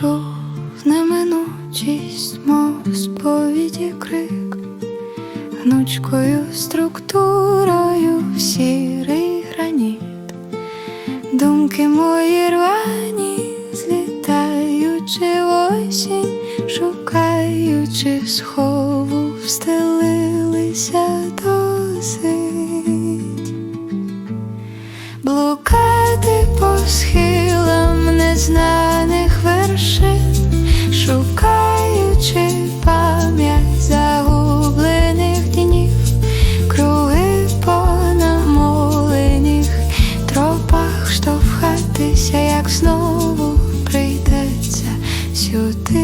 прийшов неминучість, мов сповіді крик, гнучкою структурою в сірий граніт, думки мої рвані, злітаючи осінь, шукаючи схову, встелилися досить, блукати по схід. Дивитися, як знову прийдеться сюди.